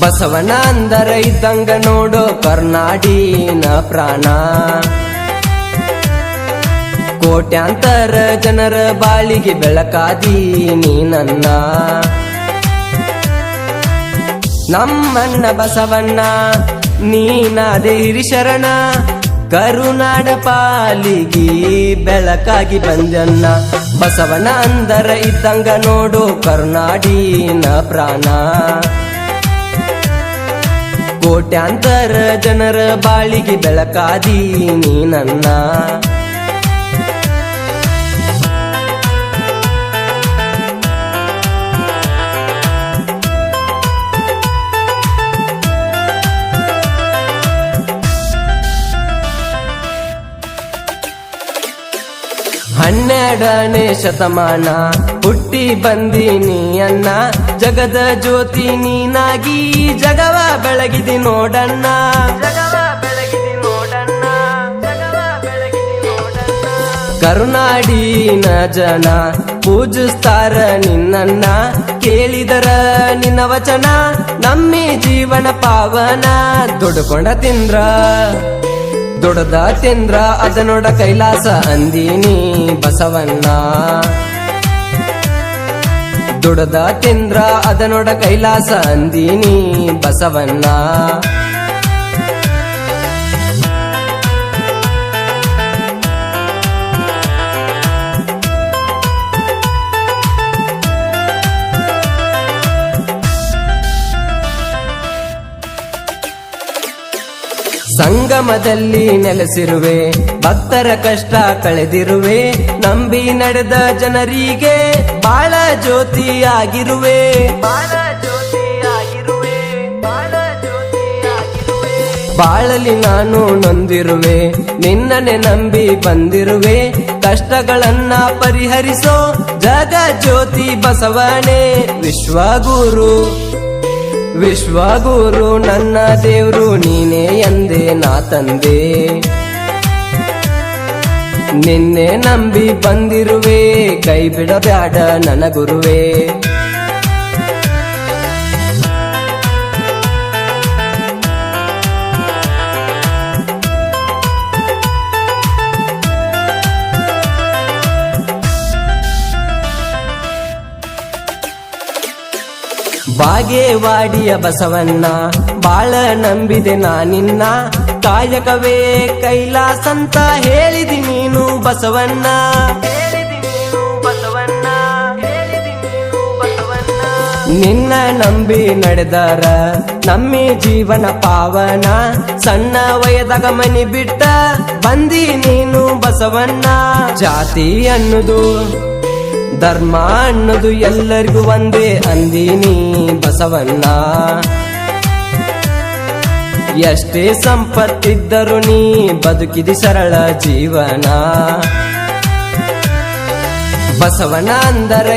ಬಸವನ ಅಂದರ ಇದ್ದಂಗ ನೋಡು ಕರ್ನಾಡಿನ ಪ್ರಾಣ. ಕೋಟ್ಯಾಂತರ ಜನರ ಬಾಳಿಗೆ ಬೆಳಕಾದೀನಿ ನನ್ನ ನಮ್ಮಣ್ಣ ಬಸವಣ್ಣ, ನೀನಾದೆ ಹಿರಿಶರಣ, ಕರುನಾಡ ಪಾಲಿಗೆ ಬೆಳಕಾಗಿ ಬಂದನ್ನ ಬಸವನ ಅಂದರ ಇದ್ದಂಗ ನೋಡು ಕರುನಾಡಿನ ಪ್ರಾಣ. ಕೋಟ್ಯಾಂತರ ಜನರ ಬಾಳಿಗೆ ಬೆಳಕಾದಿ ನೀ ಹನ್ನೆರಡನೇ ಶತಮಾನ. ಹುಟ್ಟಿ ಬಂದೀನಿ ಅನ್ನ ಜಗದ ಜ್ಯೋತಿ ನೀನಾಗಿ ಜಗವ ಬೆಳಗಿದಿ ನೋಡಣ್ಣ. ಕರುನಾಡಿನ ಜನ ಪೂಜಿಸ್ತಾರ ನಿನ್ನ ಕೇಳಿದರ ನಿನ್ನ ವಚನ. ನಮ್ಮಿ ಜೀವನ ಪಾವನ. ದುಡ್ಕೊಂಡ ತಿಂದ್ರ. ದುಡದ ಚಂದ್ರ ಅದನೊಡ ಕೈಲಾಸ ಅಂದೀನಿ ಬಸವಣ್ಣ. ದುಡದ ಚಂದ್ರ ಅದನೊಡ ಕೈಲಾಸ ಅಂದಿನಿ ಬಸವಣ್ಣ. ಸಂಗಮದಲ್ಲಿ ನೆಲೆಸಿರುವೆ ಭಕ್ತರ ಕಷ್ಟ ಕಳೆದಿರುವೆ ನಂಬಿ ನಡೆದ ಜನರಿಗೆ ಬಾಳ ಜ್ಯೋತಿಯಾಗಿರುವೆ. ಬಾಳ ಜ್ಯೋತಿಯಾಗಿರುವೆ ಬಾಳ ಜ್ಯೋತಿಯಾಗಿರುವೆ. ಬಾಳಲಿ ನಾನು ನೊಂದಿರುವೆ ನಿನ್ನನೆ ನಂಬಿ ಬಂದಿರುವೆ. ಕಷ್ಟಗಳನ್ನ ಪರಿಹರಿಸೋ ಜಗ ಜ್ಯೋತಿ ಬಸವಣೆ ವಿಶ್ವಗುರು. ವಿಶ್ವಗುರು ನನ್ನ ದೇವ್ರು ನೀನೇ ಎಂದೆ ನಾ ತಂದೆ. ನಿನ್ನೆ ನಂಬಿ ಬಂದಿರುವೆ ಕೈ ಬಿಡಬ್ಯಾಡ ನನ್ನ ಗುರುವೇ. ಬಾಗೇವಾಡಿಯ ಬಸವಣ್ಣ, ಬಾಳ ನಂಬಿದೆ ನಾನಿನ್ನ ಕಾಯಕವೇ ಕೈಲಾಸಂತ ಹೇಳಿದಿ ನೀನು ಬಸವಣ್ಣ. ನಿನ್ನ ನಂಬಿ ನಡೆದಾರ ನಮ್ಮಿ ಜೀವನ ಪಾವನ. ಸಣ್ಣ ವಯದ ಗಮನಿ ಬಿಟ್ಟ ಬಂದಿ ನೀನು ಬಸವಣ್ಣ. ಜಾತಿ ಅನ್ನುದು ಧರ್ಮ ಅನ್ನೋದು ಎಲ್ಲರಿಗೂ ಒಂದೇ ಅಂದೀನಿ ಬಸವಣ್ಣ. ಎಷ್ಟೇ ಸಂಪತ್ತಿದ್ದರು ನೀ ಬದುಕಿದಿ ಸರಳ ಜೀವನ. ಬಸವಣ್ಣ ಅಂದರ